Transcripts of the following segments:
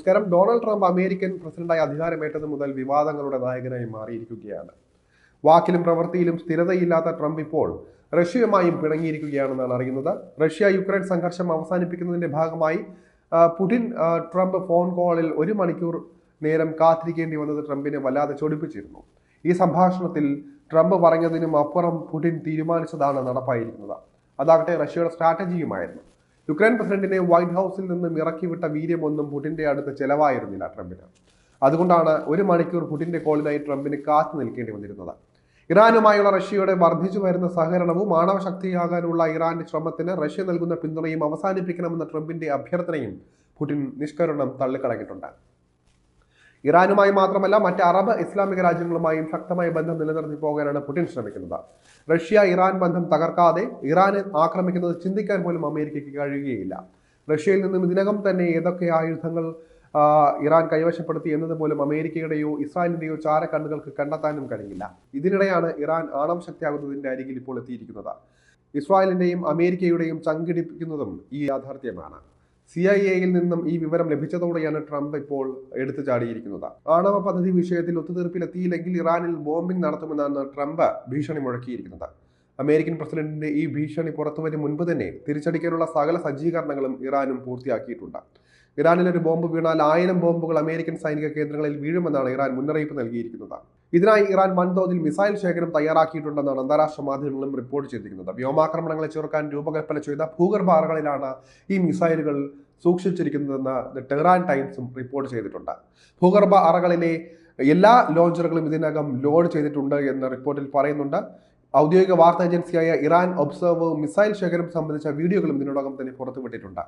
നമസ്കാരം. Donald Trump American പ്രസിഡന്റായി അധികാരമേറ്റത് മുതൽ വിവാദങ്ങളുടെ നായകനായി മാറിയിരിക്കുകയാണ്. വാക്കിലും പ്രവൃത്തിയിലും സ്ഥിരതയില്ലാത്ത ട്രംപ് ഇപ്പോൾ റഷ്യയുമായും പിണങ്ങിയിരിക്കുകയാണെന്നാണ് അറിയുന്നത്. റഷ്യ യുക്രൈൻ സംഘർഷം അവസാനിപ്പിക്കുന്നതിന്റെ ഭാഗമായി പുടിൻ ട്രംപ് ഫോൺ കോളിൽ ഒരു മണിക്കൂർ നേരം കാത്തിരിക്കേണ്ടി വന്നത് ട്രംപിനെ വല്ലാതെ ചൊടിപ്പിച്ചിരുന്നു. ഈ സംഭാഷണത്തിൽ ട്രംപ് പറഞ്ഞതിനും അപ്പുറം പുടിൻ തീരുമാനിച്ചതാണ് നടപ്പായിരിക്കുന്നത്. അതാകട്ടെ റഷ്യയുടെ സ്ട്രാറ്റജിയുമായിരുന്നു. യുക്രൈൻ പ്രസിഡന്റിനെ വൈറ്റ് ഹൗസിൽ നിന്നും ഇറക്കിവിട്ട വീര്യമൊന്നും പുടിന്റെ അടുത്ത് ചെലവായിരുന്നില്ല ട്രംപിന്. അതുകൊണ്ടാണ് ഒരു മണിക്കൂർ പുടിന്റെ കോളിനായി ട്രംപിന് കാത്തു നിൽക്കേണ്ടി വന്നിരുന്നത്. ഇറാനുമായുള്ള റഷ്യയുടെ വർദ്ധിച്ചു വരുന്ന സഹകരണവും മാനവശക്തിയാകാനുള്ള ഇറാന്റെ ശ്രമത്തിന് റഷ്യ നൽകുന്ന പിന്തുണയും അവസാനിപ്പിക്കണമെന്ന ട്രംപിന്റെ അഭ്യർത്ഥനയും പുടിൻ നിഷ്കരണം തള്ളിക്കളഞ്ഞിട്ടുണ്ട്. ഇറാനുമായി മാത്രമല്ല മറ്റ് അറബ് ഇസ്ലാമിക രാജ്യങ്ങളുമായും ശക്തമായ ബന്ധം നിലനിർത്തി പോകാനാണ് പുടിൻ ശ്രമിക്കുന്നത്. റഷ്യ ഇറാൻ ബന്ധം തകർക്കാതെ ഇറാനെ ആക്രമിക്കുന്നത് ചിന്തിക്കാൻ പോലും അമേരിക്കയ്ക്ക് കഴിയുകയില്ല. റഷ്യയിൽ നിന്നും ഇതിനകം തന്നെ ഏതൊക്കെ ആയുധങ്ങൾ ഇറാൻ കൈവശപ്പെടുത്തി എന്നതുപോലും അമേരിക്കയുടെയോ ഇസ്രായേലിന്റെയോ ചാരക്കണ്ണുകൾക്ക് കണ്ടെത്താനും കഴിയില്ല. ഇതിനിടെയാണ് ഇറാൻ ആണവ ശക്തിയാകുന്നതിന്റെ അരികിൽ ഇപ്പോൾ എത്തിയിരിക്കുന്നത്. ഇസ്രായേലിന്റെയും അമേരിക്കയുടെയും ചങ്കിടിപ്പിക്കുന്നതും ഈ യാഥാർത്ഥ്യമാണ്. സി ഐ എയിൽ നിന്നും ഈ വിവരം ലഭിച്ചതോടെയാണ് ട്രംപ് ഇപ്പോൾ എടുത്തു ചാടിയിരിക്കുന്നത്. ആണവ പദ്ധതി വിഷയത്തിൽ ഒത്തുതീർപ്പിലെത്തിയില്ലെങ്കിൽ ഇറാനിൽ ബോംബിംഗ് നടത്തുമെന്നാണ് ട്രംപ് ഭീഷണി മുഴക്കിയിരിക്കുന്നത്. അമേരിക്കൻ പ്രസിഡന്റിന്റെ ഈ ഭീഷണി പുറത്തുവരും മുൻപ് തന്നെ തിരിച്ചടിക്കാനുള്ള സകല സജ്ജീകരണങ്ങളും ഇറാനും പൂർത്തിയാക്കിയിട്ടുണ്ട്. ഇറാനിൽ ഒരു ബോംബ് വീണാൽ ആയിരം ബോംബുകൾ അമേരിക്കൻ സൈനിക കേന്ദ്രങ്ങളിൽ വീഴുമെന്നാണ് ഇറാൻ മുന്നറിയിപ്പ് നൽകിയിരിക്കുന്നത്. ഇതിനായി ഇറാൻ വൻതോതിൽ മിസൈൽ ശേഖരം തയ്യാറാക്കിയിട്ടുണ്ടെന്നാണ് അന്താരാഷ്ട്ര മാധ്യമങ്ങളും റിപ്പോർട്ട് ചെയ്തിരിക്കുന്നത്. വ്യോമാക്രമണങ്ങളെ ചെറുക്കാൻ രൂപകൽപ്പന ചെയ്ത ഭൂഗർഭ അറകളിലാണ് ഈ മിസൈലുകൾ സൂക്ഷിച്ചിരിക്കുന്നതെന്ന് ദ ടെറാൻ ടൈംസും റിപ്പോർട്ട് ചെയ്തിട്ടുണ്ട്. ഭൂഗർഭ അറകളിലെ എല്ലാ ലോഞ്ചറുകളും ഇതിനകം ലോഡ് ചെയ്തിട്ടുണ്ട് എന്ന് റിപ്പോർട്ടിൽ പറയുന്നുണ്ട്. ഔദ്യോഗിക വാർത്താ ഏജൻസിയായ ഇറാൻ ഒബ്സർവ് മിസൈൽ ശേഖരം സംബന്ധിച്ച വീഡിയോകളും ഇതിനോടകം തന്നെ പുറത്തുവിട്ടിട്ടുണ്ട്.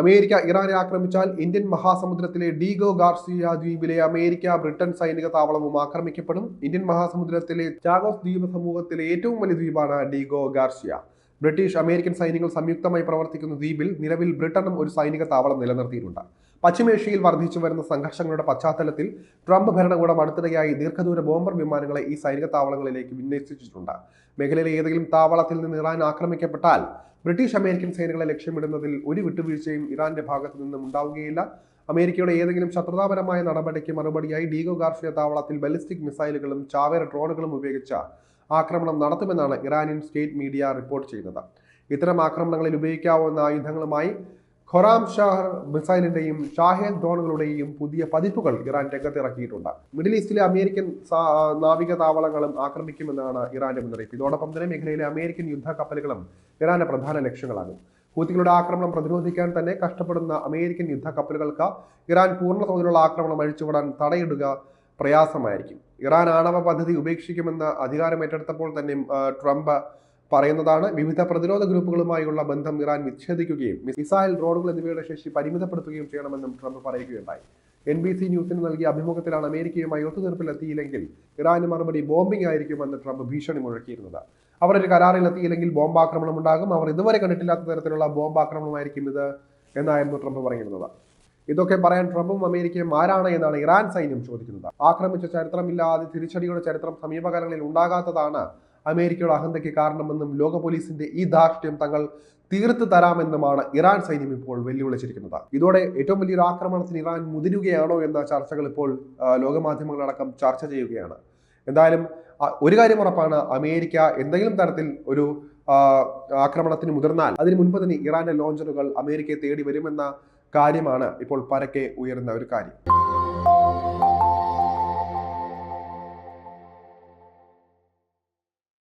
അമേരിക്ക ഇറാനെ ആക്രമിച്ചാൽ ഇന്ത്യൻ മഹാസമുദ്രത്തിലെ ഡീഗോ ഗാർസിയ ദ്വീപിലെ അമേരിക്ക ബ്രിട്ടൻ സൈനിക താവളവും ആക്രമിക്കപ്പെടും. ഇന്ത്യൻ മഹാസമുദ്രത്തിലെ ചാഗോസ് ദ്വീപ സമൂഹത്തിലെ ഏറ്റവും വലിയ ദ്വീപാണ് ഡീഗോ ഗാർസിയ. ബ്രിട്ടീഷ് അമേരിക്കൻ സൈനികൾ സംയുക്തമായി പ്രവർത്തിക്കുന്ന ദ്വീപിൽ നിലവിൽ ബ്രിട്ടനും ഒരു സൈനിക താവളം നിലനിർത്തിയിട്ടുണ്ട്. പശ്ചിമേഷ്യയിൽ വർദ്ധിച്ചു വരുന്ന സംഘർഷങ്ങളുടെ പശ്ചാത്തലത്തിൽ ട്രംപ് ഭരണകൂടം അടുത്തിടെയായി ദീർഘദൂര ബോംബർ വിമാനങ്ങളെ ഈ സൈനിക താവളങ്ങളിലേക്ക് വിന്യസിച്ചിട്ടുണ്ട്. മേഖലയിലെ ഏതെങ്കിലും താവളത്തിൽ നിന്ന് ഇറാൻ ആക്രമിക്കപ്പെട്ടാൽ ബ്രിട്ടീഷ് അമേരിക്കൻ സേനകളെ ലക്ഷ്യമിടുന്നതിൽ ഒരു വിട്ടുവീഴ്ചയും ഇറാന്റെ ഭാഗത്തു നിന്നും ഉണ്ടാവുകയില്ല. അമേരിക്കയുടെ ഏതെങ്കിലും ശത്രുതാപരമായ നടപടിക്ക് മറുപടിയായി ഡീഗോ ഗാർഷിയ താവളത്തിൽ ബലിസ്റ്റിക് മിസൈലുകളും ചാവേർ ഡ്രോണുകളും ഉപയോഗിച്ച ആക്രമണം നടത്തുമെന്നാണ് ഇറാനിയൻ സ്റ്റേറ്റ് മീഡിയ റിപ്പോർട്ട് ചെയ്യുന്നത്. ഇത്തരം ആക്രമണങ്ങളിൽ ഉപയോഗിക്കാവുന്ന ആയുധങ്ങളുമായി ഖൊറാം ഷാഹർ മിസൈലിന്റെയും ഷാഹേദ് ഡ്രോണുകളുടെയും പുതിയ പതിപ്പുകൾ ഇറാൻ രംഗത്തിറക്കിയിട്ടുണ്ട്. മിഡിൽ ഈസ്റ്റിലെ അമേരിക്കൻ നാവിക താവളങ്ങളും ആക്രമിക്കുമെന്നാണ് ഇറാന്റെ മുന്നറിയിപ്പ്. ഇതോടൊപ്പം തന്നെ മേഖലയിലെ അമേരിക്കൻ യുദ്ധ കപ്പലുകളും ഇറാന്റെ പ്രധാന ലക്ഷ്യങ്ങളാകും ഹൂത്തികളുടെ ആക്രമണം പ്രതിരോധിക്കാൻ തന്നെ കഷ്ടപ്പെടുന്ന അമേരിക്കൻ യുദ്ധ കപ്പലുകൾക്ക് ഇറാൻ പൂർണ തോതിലുള്ള ആക്രമണം അഴിച്ചുവിടാൻ തടയിടുക പ്രയാസമായിരിക്കും. ഇറാൻ ആണവ പദ്ധതി ഉപേക്ഷിക്കുമെന്ന് അധികാരമേറ്റെടുത്തപ്പോൾ തന്നെ ട്രംപ് പറയുന്നതാണ് വിവിധ പ്രതിരോധ ഗ്രൂപ്പുകളുമായുള്ള ബന്ധം ഇറാൻ വിച്ഛേദിക്കുകയും മിസൈൽ ഡ്രോണുകൾ എന്നിവയുടെ ശേഷി പരിമിതപ്പെടുത്തുകയും ചെയ്യണമെന്നും ട്രംപ് പറയുകയുണ്ടായി. എൻ ബി സി ന്യൂസിന് നൽകിയ അഭിമുഖത്തിലാണ് അമേരിക്കയുമായി ഒത്തുതീർപ്പിലെത്തിയില്ലെങ്കിൽ ഇറാന് മറുപടി ബോംബിംഗ് ആയിരിക്കുമെന്ന് ട്രംപ് ഭീഷണി മുഴക്കിയിരുന്നത്. അവർ ഒരു കരാറിലെത്തിയില്ലെങ്കിൽ ബോംബാക്രമണം ഉണ്ടാകും. അവർ ഇതുവരെ കണ്ടിട്ടില്ലാത്ത തരത്തിലുള്ള ബോംബാക്രമണമായിരിക്കും ഇത് എന്നായിരുന്നു ട്രംപ് പറയുന്നത്. ഇതൊക്കെ പറയാൻ ട്രംപും അമേരിക്കയും ആരാണ് എന്നാണ് ഇറാൻ സൈന്യം ചോദിക്കുന്നത്. ആക്രമിച്ച ചരിത്രമില്ലാതെ തിരിച്ചടിയുടെ ചരിത്രം സമീപകാലങ്ങളിൽ ഉണ്ടാകാത്തതാണ് അമേരിക്കയുടെ അഹന്തയ്ക്ക് കാരണമെന്നും ലോക പോലീസിന്റെ ഈ ധാർഷ്ട്യം തങ്ങൾ തീർത്തു തരാമെന്നുമാണ് ഇറാൻ സൈന്യം ഇപ്പോൾ വെല്ലുവിളിച്ചിരിക്കുന്നത്. ഇതോടെ ഏറ്റവും വലിയൊരു ആക്രമണത്തിന് ഇറാൻ മുതിരുകയാണോ എന്ന ചർച്ചകൾ ഇപ്പോൾ ലോകമാധ്യമങ്ങളടക്കം ചർച്ച ചെയ്യുകയാണ്. എന്തായാലും ഒരു കാര്യം ഉറപ്പാണ് അമേരിക്ക എന്തെങ്കിലും തരത്തിൽ ഒരു ആക്രമണത്തിന് മുതിർന്നാൽ അതിന് മുൻപ് തന്നെ ഇറാന്റെ ലോഞ്ചറുകൾ അമേരിക്കയെ തേടി വരുമെന്ന കാര്യമാണ് ഇപ്പോൾ പരക്കെ ഉയരുന്ന ഒരു കാര്യം.